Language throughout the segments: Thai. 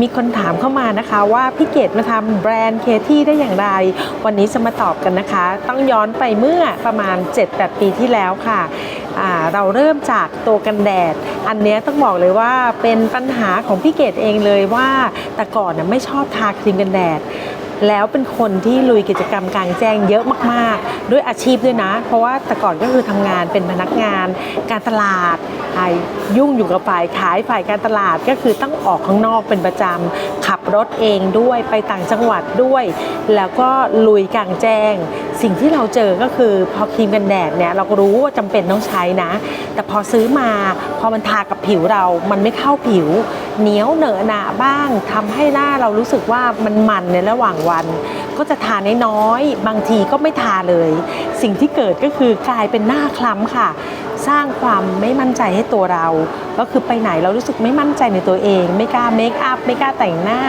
มีคนถามเข้ามานะคะว่าพี่เกดมาทำแบรนด์เคที่ได้อย่างไร วันนี้จะมาตอบกันนะคะ ต้องย้อนไปเมื่อประมาณ 7-8 ปีที่แล้วค่ะเราเริ่มจากตัวกันแดด อันเนี้ยต้องบอกเลยว่าเป็นปัญหาของพี่เกดเองเลยว่าแต่ก่อนน่ะไม่ชอบทาครีมกันแดด แล้วเป็นคนที่ลุยกิจกรรมกลางแจ้งเยอะมากๆ ด้วยอาชีพด้วยนะ เพราะว่าแต่ก่อนก็คือทำงานเป็นพนักงาน การตลาดไอ้ยุ่งอยู่กับฝ่ายขายฝ่ายการตลาดก็คือต้องออกข้างนอกเป็นประจำขับรถเองด้วยไปต่างจังหวัดด้วย แล้วก็ลุยกลางแจ้ง สิ่งที่เราเจอก็คือพอครีมกันแดดเนี่ยเราก็รู้ว่าจำเป็นต้องใช้นะ แต่พอซื้อมาพอมันทากับผิวเรามันไม่เข้าผิว เหนียวเหนอะหนะบ้างทำให้หน้าเรารู้สึกว่ามันมันในระหว่างวัน ก็จะทาน้อยๆบางทีก็ไม่ทาเลย สิ่งที่เกิดก็คือกลายเป็นหน้าคล้ำค่ะ สร้างความไม่มั่นใจให้ตัวเรา ก็คือไปไหนเรารู้สึกไม่มั่นใจในตัวเอง ไม่กล้าเมคอัพไม่กล้าแต่งหน้า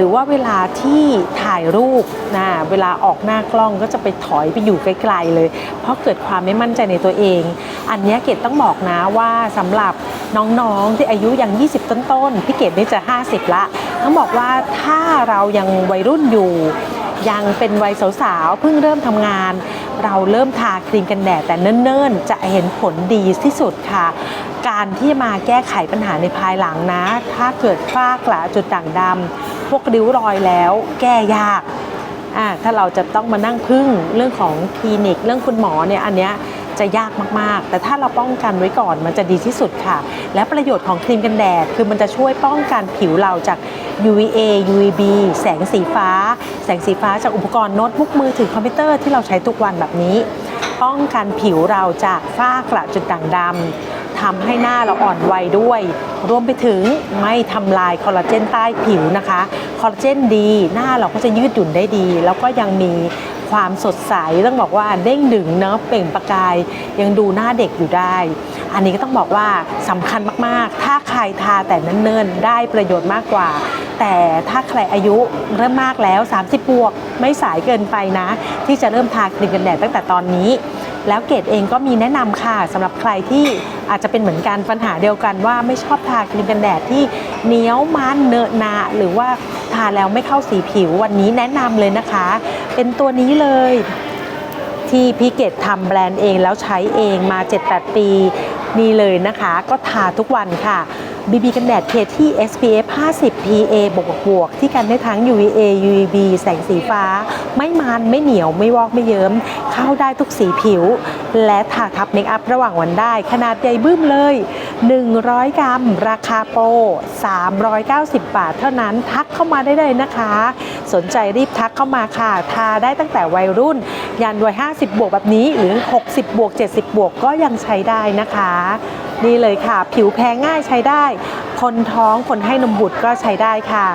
หรือว่าเวลาที่ถ่ายรูปนะเวลาออกหน้ากล้องก็จะไปถอยไปอยู่ไกลๆเลย เพราะเกิดความไม่มั่นใจในตัวเอง อันนี้เกดต้องบอกนะว่าสำหรับน้องๆที่อายุยัง 20 ต้นๆพี่เกดนี่จะ 50 ละต้องบอกว่าถ้าเรายังวัยรุ่นอยู่ ยังเป็นวัยสาวๆเพิ่งเริ่มทำงาน เราเริ่มทาครีมกันแดดแต่เนิ่นๆ จะเห็นผลดีที่สุดค่ะ การที่มาแก้ไขปัญหาในภายหลังนะ ถ้าเกิดฝ้ากระจุดด่างดำ พวกริ้วรอยแล้วแก้ยากอ่าถ้าเราจะต้องมานั่งพึ่งเรื่องของคลินิก เรื่องคุณหมอเนี่ยอันเนี้ยจะยากมาก ๆ แต่ถ้าเราป้องกันไว้ก่อนมันจะดีที่สุดค่ะ และประโยชน์ของครีมกันแดด คือมันจะช่วยป้องกันผิวเราจาก UVA UVB แสงสีฟ้า แสงสีฟ้าจากอุปกรณ์โน้ตบุ๊กมือถือคอมพิวเตอร์ที่เราใช้ทุกวันแบบนี้ ป้องกันผิวเราจากฝ้ากระจุดด่างดำ ทำให้หน้าเราอ่อนวัยด้วย รวมไปถึงไม่ทำลายคอลลาเจนใต้ผิวนะคะ คอลลาเจนดีหน้าเราก็จะยืดหยุ่นได้ดี แล้วก็ยังมีความสดใสต้องบอกว่าเด้งดึงเนาะเปล่งประกาย ยังดูหน้าเด็กอยู่ได้ อันนี้ก็ต้องบอกว่าสำคัญมากๆ ถ้าใครทาแต่เนิ่นๆ ได้ประโยชน์มากกว่า แต่ถ้าใครอายุเริ่มมากแล้ว 30บวกไม่สายเกินไปนะ ที่จะเริ่มทาครีมกันแดดตั้งแต่ตอนนี้ แล้วเกดเองก็มีแนะนำค่ะสำหรับใครที่ อาจจะเป็นเหมือนกันปัญหาเดียวกันว่าไม่ชอบทาครีมกันแดดที่เหนียวมันเนอะหนาหรือว่าทาแล้วไม่เข้าสีผิววันนี้แนะนำเลยนะคะ เป็นตัวนี้เลยที่พี่เกดทำแบรนด์เองแล้วใช้เองมา 7-8 ปี นี่เลยนะคะ ก็ทาทุกวันค่ะ บีบีกันแดดเคที่ SPF 50 PA บวกบวกที่กันได้ทั้ง UVA UVB แสงสีฟ้า ไม่มันไม่เหนียวไม่วอกไม่เยิ้ม เข้าได้ทุกสีผิว และทาทับเมคอัพระหว่างวันได้ ขนาดใหญ่บึ้มเลย 100 กรัม ราคาโปร 390 บาท เท่านั้นทักเข้ามาได้เลยนะคะ สนใจรีบทักเข้ามาค่ะ ทาได้ตั้งแต่วัยรุ่น ยันวัย 50 บวกแบบนี้หรือ 60 บวก 70 บวกก็ยังใช้ได้นะคะ นี่เลยค่ะ ผิวแพ้ง่ายใช้ได้ คนท้องคนให้นมบุตรก็ใช้ได้ค่ะ